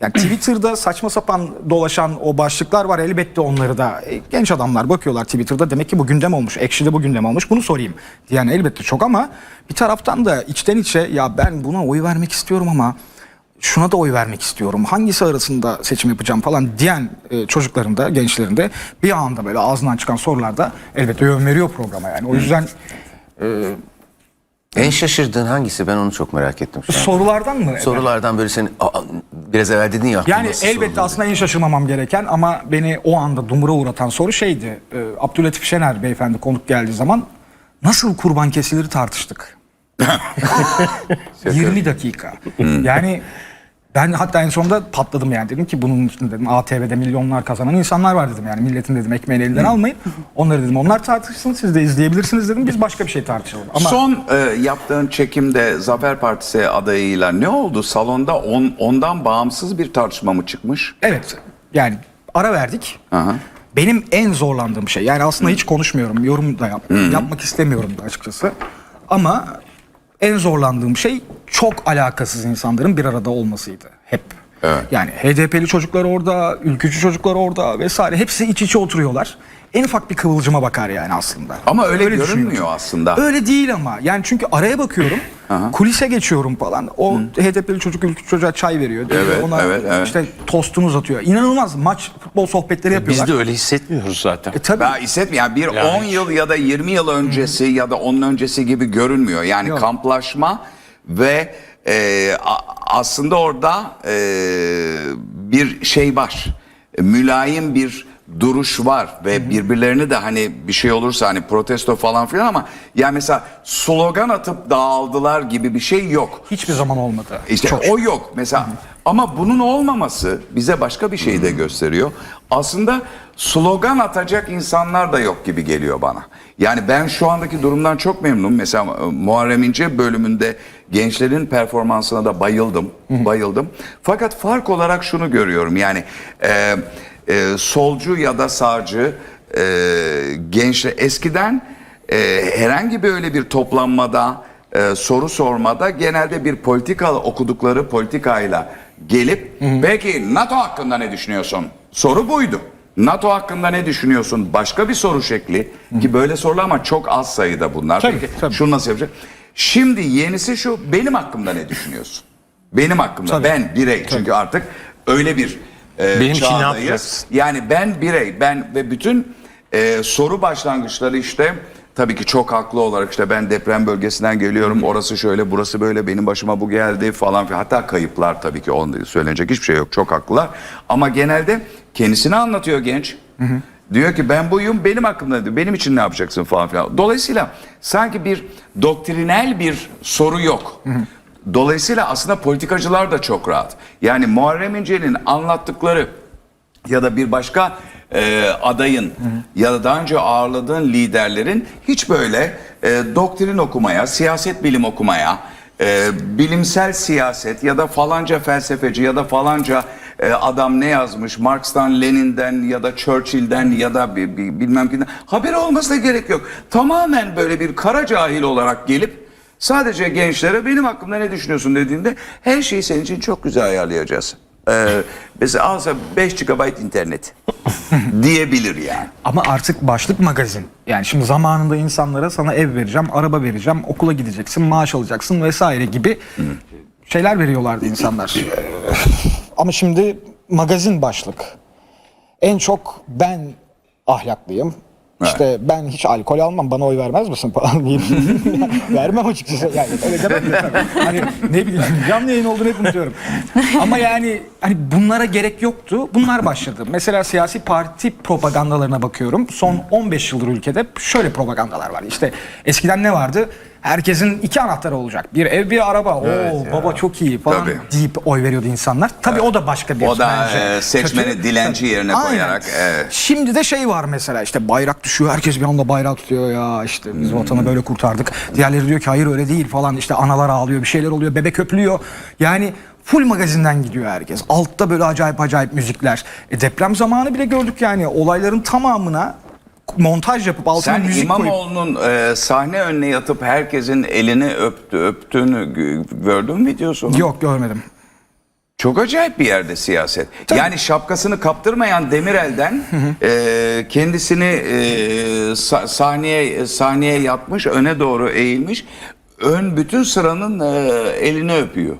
Yani Twitter'da saçma sapan dolaşan o başlıklar var elbette onları da e, genç adamlar bakıyorlar Twitter'da demek ki bu gündem olmuş. Ekşi'de bu gündem olmuş. Bunu sorayım. diyen elbette çok ama bir taraftan da içten içe ya ben buna oy vermek istiyorum ama şuna da oy vermek istiyorum. Hangisi arasında seçim yapacağım falan diyen e, çocukların da gençlerin de bir anda böyle ağzından çıkan sorularda elbette yön veriyor programa yani. O yüzden En şaşırdığın hangisi? Ben onu çok merak ettim şu an. sorulardan mı? Sorulardan böyle senin Aa, biraz evvel dedin ya. Yani elbette sorulur? aslında en şaşırmamam gereken ama beni o anda dumura uğratan soru şeydi. E, Abdülhatif Şener beyefendi konuk geldiği zaman nasıl kurban kesilir tartıştık. 20 dakika. yani ben hatta en sonunda patladım yani dedim ki bunun için dedim ATV'de milyonlar kazanan insanlar var dedim yani milletin dedim ekmeğini elinden almayın. Onları dedim onlar tartışsın siz de izleyebilirsiniz dedim biz başka bir şey tartışalım. Ama Son e, yaptığın çekimde Zafer Partisi adayıyla ne oldu? Salonda on, ondan bağımsız bir tartışma mı çıkmış? Evet. Yani ara verdik. Aha. Benim en zorlandığım şey yani aslında hiç konuşmuyorum, yorum da yap, yapmak istemiyorum da açıkçası. Ama en zorlandığım şey çok alakasız insanların bir arada olmasıydı hep. Evet. Yani HDP'li çocuklar orada, ülkücü çocuklar orada vesaire hepsi iç içe oturuyorlar. En ufak bir kıvılcıma bakar yani aslında. Ama öyle görünmüyor düşünüyorum. aslında. Öyle değil ama. Yani çünkü araya bakıyorum, kulise geçiyorum falan. O HDP'li çocuk ülkücü çocuğa çay veriyor. diyor. Evet, Ona evet, evet. işte tostunu uzatıyor. İnanılmaz maç, futbol sohbetleri yapıyorlar. Biz de öyle hissetmiyoruz zaten. E tabii. Ben hissetmiyorum. Yani bir Yani 10 yıl ya da 20 yıl öncesi ya da onun öncesi gibi görünmüyor. Yani Yok. kamplaşma ve e, aslında orada e, bir şey var. Mülayim bir duruş var ve birbirlerini de hani bir şey olursa hani protesto falan filan ama yani mesela slogan atıp dağıldılar gibi bir şey yok. Hiçbir zaman olmadı. İşte Çok o yok mesela. Ama bunun olmaması bize başka bir şey de gösteriyor. Aslında slogan atacak insanlar da yok gibi geliyor bana. Yani ben şu andaki durumdan çok memnunum. Mesela e, Muharrem İnce bölümünde gençlerin performansına da bayıldım. Bayıldım. Fakat fark olarak şunu görüyorum. Yani e, e, solcu ya da sağcı e, gençler eskiden e, herhangi bir öyle bir toplanmada e, soru sormada genelde bir politika okudukları politikayla gelip peki NATO hakkında ne düşünüyorsun? Soru buydu. NATO hakkında ne düşünüyorsun? Başka bir soru şekli ki böyle sorular ama çok az sayıda bunlar. Tabii, Peki tabii. şunu nasıl yapacak? Şimdi yenisi şu benim hakkımda ne düşünüyorsun? Benim hakkımda Tabii. ben birey çünkü artık öyle bir e, Benim çağdayız. Yani ben birey, ben ve bütün e, soru başlangıçları işte tabii ki çok haklı olarak işte ben deprem bölgesinden geliyorum. Orası şöyle, burası böyle, benim başıma bu geldi falan filan. Hatta kayıplar tabii ki onda söylenecek hiçbir şey yok. Çok haklılar. Ama genelde kendisini anlatıyor genç. Diyor ki ben buyum benim hakkımda diyor. Benim için ne yapacaksın falan filan. Dolayısıyla sanki bir doktrinel bir soru yok. Dolayısıyla aslında politikacılar da çok rahat. Yani Muharrem İnce'nin anlattıkları ya da bir başka e, adayın ya da daha önce ağırladığın liderlerin hiç böyle e, doktrin okumaya, siyaset bilim okumaya, e, bilimsel siyaset ya da falanca felsefeci ya da falanca e, adam ne yazmış Marx'tan, Lenin'den ya da Churchill'den ya da bir, bir- bilmem kimden haberi olmasına gerek yok. Tamamen böyle bir kara cahil olarak gelip Sadece gençlere benim hakkımda ne düşünüyorsun dediğinde her şeyi senin için çok güzel ayarlayacağız. Ee, mesela alsa 5 GB internet diyebilir yani. Ama artık başlık magazin. Yani şimdi zamanında insanlara sana ev vereceğim, araba vereceğim, okula gideceksin, maaş alacaksın vesaire gibi şeyler veriyorlardı insanlar. Ama şimdi magazin başlık. En çok ben ahlaklıyım. İşte ben hiç alkol almam bana oy vermez misin falan diyeyim. Vermem açıkçası. Yani öyle demem de tabii. Hani ne bileyim canlı yayın olduğunu hep unutuyorum. Ama yani hani bunlara gerek yoktu. Bunlar başladı. Mesela siyasi parti propagandalarına bakıyorum. Son 15 yıldır ülkede şöyle propagandalar var. İşte eskiden ne vardı? Herkesin iki anahtarı olacak. Bir ev bir araba. Oo baba çok iyi falan Tabii. deyip oy veriyordu insanlar. Tabii o da başka bir O da, e, seçmeni kötü. dilenci yerine Aynen. koyarak, evet. Şimdi de şey var mesela işte bayrak düşüyor herkes bir anda bayrak tutuyor ya işte biz vatanı böyle kurtardık. Diğerleri diyor ki hayır öyle değil falan işte analar ağlıyor bir şeyler oluyor bebek öpülüyor. Yani full magazinden gidiyor herkes. Altta böyle acayip acayip müzikler. E deprem zamanı bile gördük yani olayların tamamına montaj yapıp altına Sen müzik koyup İmamoğlu'nun e, sahne önüne yatıp herkesin elini öptü, öptüğünü gö- gördün mü videosunu? Yok görmedim. Çok acayip bir yerde siyaset. Yani şapkasını kaptırmayan Demirel'den e, kendisini e, sa- sahneye sahneye yatmış, öne doğru eğilmiş. Ön bütün sıranın e, elini öpüyor.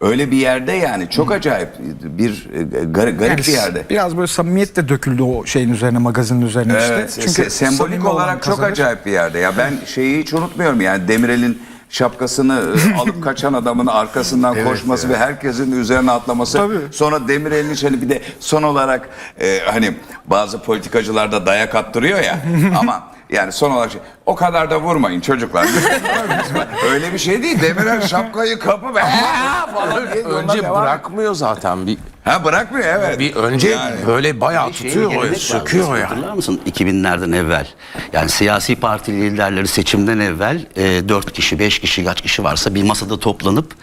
Öyle bir yerde yani çok acayip bir e, gar- garip Yani bir yerde. Biraz böyle samimiyet de döküldü o şeyin üzerine, magazinin üzerine Evet, işte. se- sembolik samimi olan olarak çok kazanır. acayip bir yerde. Ya ben şeyi hiç unutmuyorum yani Demirel'in şapkasını e, alıp kaçan adamın arkasından koşması ve herkesin üzerine atlaması. Tabii. Sonra Demirel'in hani bir de son olarak e, hani bazı politikacılar da dayak attırıyor ya ama yani son olarak şey, o kadar da vurmayın çocuklar. Öyle bir şey değil. Demirel şapkayı diye yoluna Önce devam- bırakmıyor zaten bir Ha bırakmıyor evet. bir önce Yani. böyle bayağı Şeyin tutuyor, gelenek var. söküyor ya. Hatırlar mısın 2000'lerden evvel yani siyasi parti liderleri seçimden evvel e, 4 kişi 5 kişi kaç kişi varsa bir masada toplanıp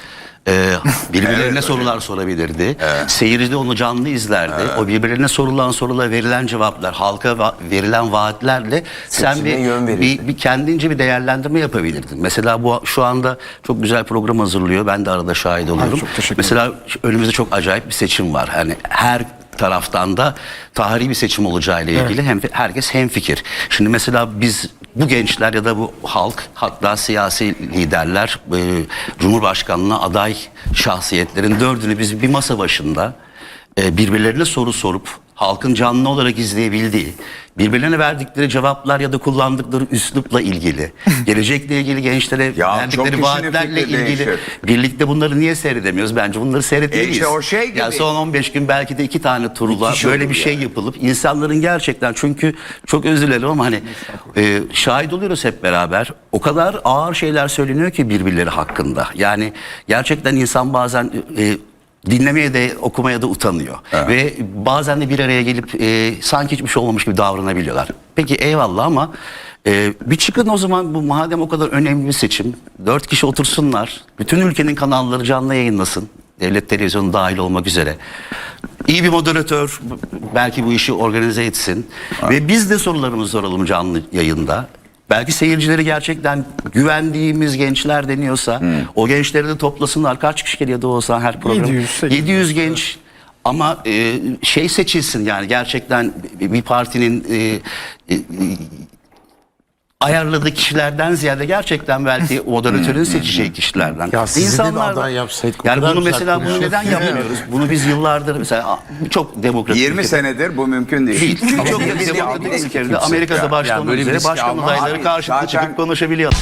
e, birbirlerine sorular sorabilirdi. Seyirci de onu canlı izlerdi. O birbirlerine sorulan sorular verilen cevaplar halka va- verilen vaatlerle sen Seçime bir, yön verirdi. bir, bir kendince bir değerlendirme yapabilirdin. Mesela bu şu anda çok güzel program hazırlıyor. Ben de arada şahit oluyorum. çok teşekkür Mesela önümüzde çok acayip bir seçim var. Hani her taraftan da tarihi bir seçim olacağıyla ilgili hem herkes hemfikir. Şimdi mesela biz bu gençler ya da bu halk hatta siyasi liderler e, Cumhurbaşkanlığına aday şahsiyetlerin dördünü biz bir masa başında e, birbirlerine soru sorup halkın canlı olarak izleyebildiği, birbirlerine verdikleri cevaplar ya da kullandıkları üslupla ilgili, gelecekle ilgili gençlere Ya verdikleri vaatlerle ilgili değişir. birlikte bunları niye seyredemiyoruz? Bence bunları seyretmeliyiz. E işte o şey Ya son 15 gün belki de iki tane turla İki böyle olur bir şey yani. yapılıp insanların gerçekten çünkü çok özür dilerim ama hani e, şahit oluyoruz hep beraber. O kadar ağır şeyler söyleniyor ki birbirleri hakkında. Yani gerçekten insan bazen e, dinlemeye de okumaya da utanıyor. Ve bazen de bir araya gelip e, sanki hiçbir şey olmamış gibi davranabiliyorlar. Peki eyvallah ama e, bir çıkın o zaman bu madem o kadar önemli bir seçim. Dört kişi otursunlar. Bütün ülkenin kanalları canlı yayınlasın. Devlet televizyonu dahil olmak üzere. İyi bir moderatör belki bu işi organize etsin. Ve biz de sorularımızı soralım canlı yayında. Belki seyircileri gerçekten güvendiğimiz gençler deniyorsa o gençleri de toplasınlar. Kaç kişi geliyor da olsa her program? 700, 800. 700 genç ama e, şey seçilsin yani gerçekten bir partinin e, e, ayarladığı kişilerden ziyade gerçekten belki moderatörün seçeceği kişilerden. Ya sizi de bir İnsanlar da- aday yapsaydık, o Yani kadar bunu güzel mesela bunu neden yapmıyoruz? Bunu biz yıllardır mesela çok demokratik 20 ülkede- senedir bu mümkün değil. Değil. Çok Biz bir demokratik algı ülkede. Amerika'da başta olmak böyle bir üzere riski başkan almaz. adayları Abi, karşılıklı zaten- çıkıp konuşabiliyor.